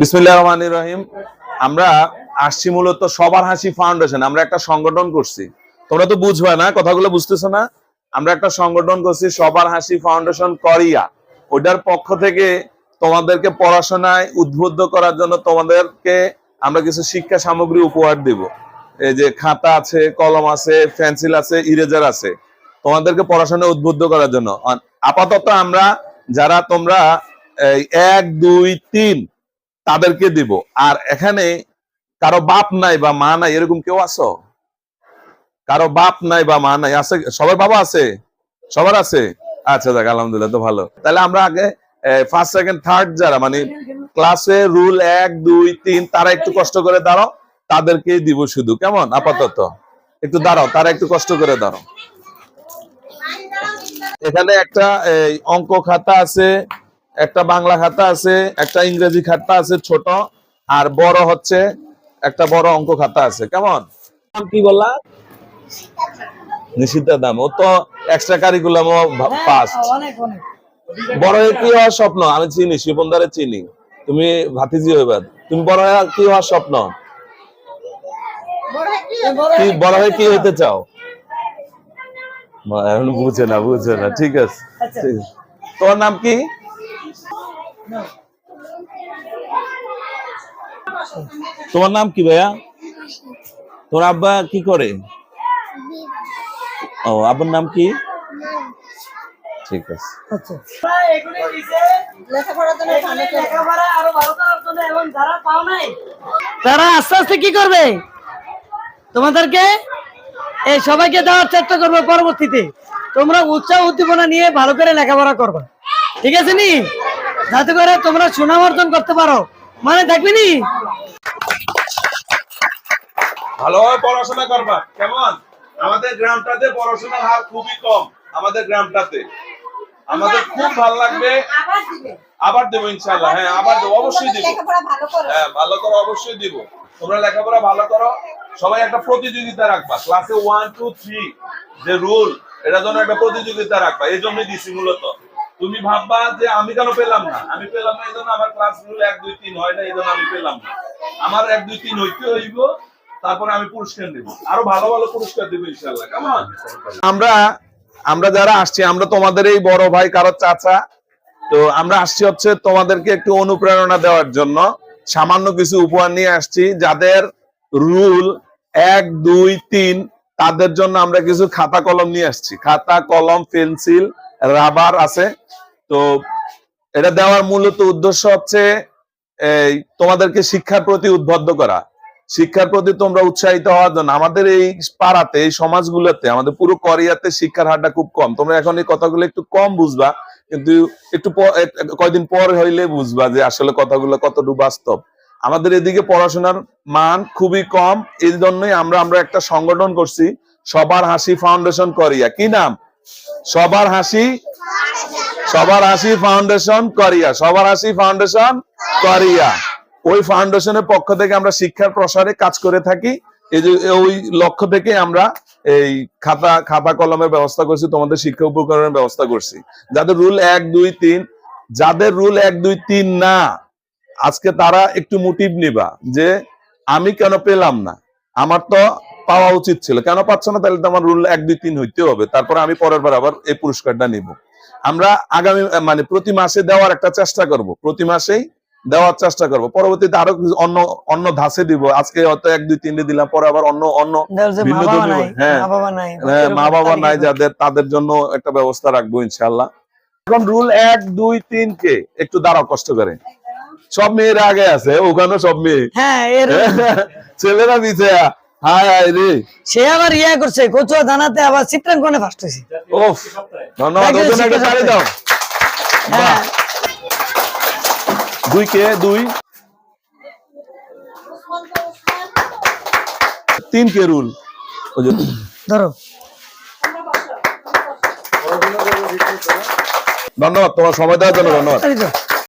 বিসমিল্লাহ রহমান রহিম। আমরা আসছি মূলত সবার হাসি ফাউন্ডেশন। আমরা একটা সংগঠন করছি। তোমরা তো বুঝবে না, কথাগুলো বুঝতেছো না? আমরা একটা সংগঠন করছি সবার হাসি ফাউন্ডেশন করিয়া। ওটার পক্ষ থেকে তোমাদেরকে পড়াশোনায় উদ্বুদ্ধ করার জন্য তোমাদেরকে আমরা কিছু শিক্ষা সামগ্রী উপহার দিব। এই যে খাতা আছে, কলম আছে, পেন্সিল আছে, ইরেজার আছে। তোমাদেরকে পড়াশোনায় উদ্বুদ্ধ করার জন্য। আপাতত আমরা, যারা তোমরা এক, দুই, তিন তাদেরকে দিব। আর এখানে কারও বাপ নাই বা মা নাই, এরকম কেউ আছো? কারও বাপ নাই বা মা নাই, আছে? সবার বাবা আছে? সবার আছে? আচ্ছা দেখ আলহামদুলিল্লাহ, তো ভালো। তাহলে আমরা আগে ফার্স্ট সেকেন্ড থার্ড যারা মানে ক্লাসে রুল এক, দুই, তিন, তারা একটু কষ্ট করে দাঁড়াও, তাদেরকেই দিব শুধু। কেমন? আপাতত। একটু দাঁড়াও, তারা একটু কষ্ট করে দাঁড়াও। এখানে একটা অঙ্ক খাতা আছে। একটা বাংলা খাতা আছে একটা ইংরেজি খাতা আছে ছোট আর বড় হচ্ছে একটা বড় অঙ্ক খাতা আছে। কেমন? কি বললা? নিশিতা দাম। ও তো এক্সট্রা কারিকুলাম ফার্স্ট বড় হয়ে কি হওয়ার স্বপ্ন? আমি চিনি শিবনদারে চিনি। তুমি ভাতিজি হইবা। তুমি বড় হয়ে কি হওয়ার স্বপ্ন? কি বড় হয়ে কি হতে চাও? এখন বুঝে না বুঝে না। ঠিক আছে। আচ্ছা। ঠিক আছে। তোমার নাম কি? তোমার নাম কি ভাইয়া? তোর আব্বা কি করে? ও আব্বার নাম কি? ঠিক আছে। আচ্ছা। তারা আস্তে আস্তে কি করবে? তোমাদেরকে এই সবাইকে দেওয়ার চেষ্টা করবে পরবর্তীতে। তোমরা উৎসাহ উদ্দীপনা নিয়ে ভালো করে লেখাপড়া করবে। ঠিক আছে নি? যাতে করে তোমরা সুনাম অর্জন করতে পারো। মানে দেখবি নি? ভালোভাবে পড়াশোনা করবা। কেমন? আমাদের গ্রামটাতে পড়াশোনার হার খুবই কম আমাদের গ্রামটাতে। আমাদের খুব ভালো লাগবে। আবার দেবো। ইনশাল্লাহ হ্যাঁ আবার দেবো। অবশ্যই দিব। লেখাপড়া ভালো করো। হ্যাঁ ভালো করো অবশ্যই দিব। তোমরা লেখাপড়া ভালো করো। সবাই একটা প্রতিযোগিতা রাখবা। ক্লাসে ওয়ান টু থ্রি যে রুল এটা জন্য একটা প্রতিযোগিতা রাখবা। এই জন্যই দিছি মূলত। তুমি ভাববা যে আমি কেন পেলাম না? আমি পেলাম না এই জন্য আমার ক্লাস রুল এক, দুই, তিন হয় না এই জন্য আমি পেলাম না। আমার এক, দুই, তিন হইতে হইব, তারপরে আমি পুরস্কার দেব আরও ভালো ভালো পুরস্কার দেবো ইনশাল্লাহ কেমন? আমরা আমরা যারা আসছি, আমরা তোমাদের এই বড় ভাই, কারও চাচা। তো আমরা আসছি হচ্ছে তোমাদেরকে একটু অনুপ্রেরণা দেওয়ার জন্য। সামান্য কিছু উপহার নিয়ে আসছি, যাদের রুল এক, দুই, তিন, তাদের জন্য আমরা কিছু খাতা কলম নিয়ে আসছি। খাতা, কলম, পেন্সিল, রাবার আছে। তো এটা দেওয়ার মূলত উদ্দেশ্য হচ্ছে, এই তোমাদেরকে শিক্ষার প্রতি উদ্বুদ্ধ করা। শিক্ষার প্রতি তোমরা উৎসাহিত হওয়ার জন্য আমাদের এই পাড়াতে, এই সমাজগুলোতে, আমাদের পুরো কোরিয়াতে শিক্ষার হারটা খুব কম। তোমরা এখন এই কথাগুলো একটু কম বুঝবা, কিন্তু একটু কয়দিন পর হইলে বুঝবা যে আসলে কথাগুলো কতটুকু বাস্তব। আমাদের এদিকে পড়াশোনার মান খুবই কম, এই জন্যই আমরা আমরা একটা সংগঠন করছি, সবার হাসি ফাউন্ডেশন করিয়া। কি নাম? সবার হাসি? সবার হাসি ফাউন্ডেশন করিয়া, সবার হাসি ফাউন্ডেশন করিয়া। ওই ফাউন্ডেশনের পক্ষ থেকে আমরা শিক্ষার প্রসারে কাজ করে থাকি। ওই লক্ষ্য থেকে আমরা এই খাতা খাতা কলমের ব্যবস্থা করছি, তোমাদের শিক্ষা উপকরণের ব্যবস্থা করছি। যাদের রুল এক, দুই, তিন, যাদের রুল এক, দুই, তিন না, আজকে তারা একটু মোটিভ নিবা যে আমি কেন পেলাম না? আমার তো পাওয়া উচিত ছিল। কেন পাচ্ছ না? তাহলে তো আমার রুল এক, দুই, তিন হইতে হবে। তারপরে আমি পরের বার আবার এই পুরস্কারটা নিব। আমরা আগামী মানে প্রতি মাসে দেওয়ার একটা চেষ্টা করব। প্রতি মাসেই দেওয়ার চেষ্টা করব। পরবর্তীতে আরও অন্য অন্য ধাসে দিব। আজকে হয়তো এক দুই তিনটে দিলাম পরে আবার অন্য অন্য ভিন্ন হ্যাঁ। মা বাবা নাই হ্যাঁ, মা বাবা নাই যাদের তাদের জন্য একটা ব্যবস্থা রাখব ইনশাল্লাহ এখন রুল এক দুই তিন কে? একটু দাঁড়াও কষ্ট করে। সব মেয়েরা আগে আছে ওখানে সব মেয়ে। হ্যাঁ ছেলেরা দিছে হায় হায় রে। সে আবার ইয়া করছে কচুয়া দানাতে আবার চিত্রাঙ্কনে ফার্স্ট হয়েছে। ওফ ধন্যবাদ ওজন একটা শিক্ষা দাও। হ্যাঁ। দুই কে দুই। তিন কে রুল। ধরো। ধন্যবাদ তোমার সময় দেওয়ার জন্য ধন্যবাদ।